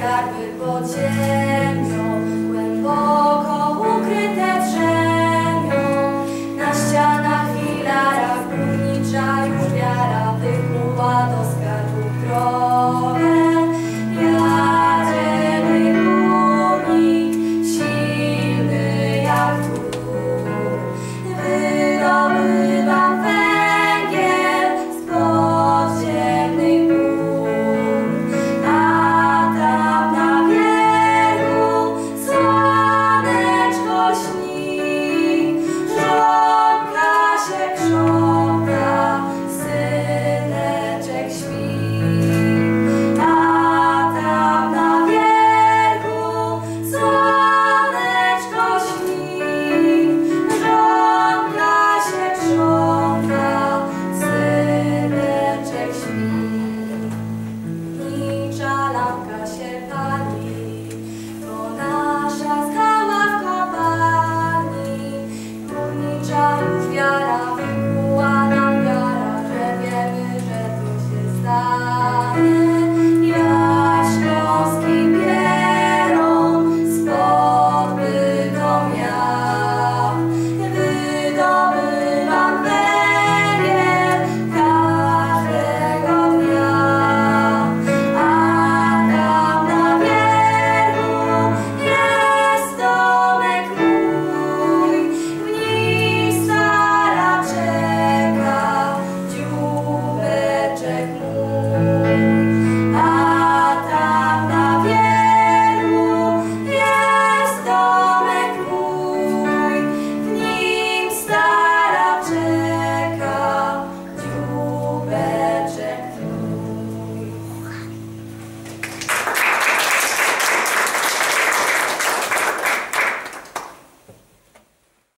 skarby pod ziemią głęboko.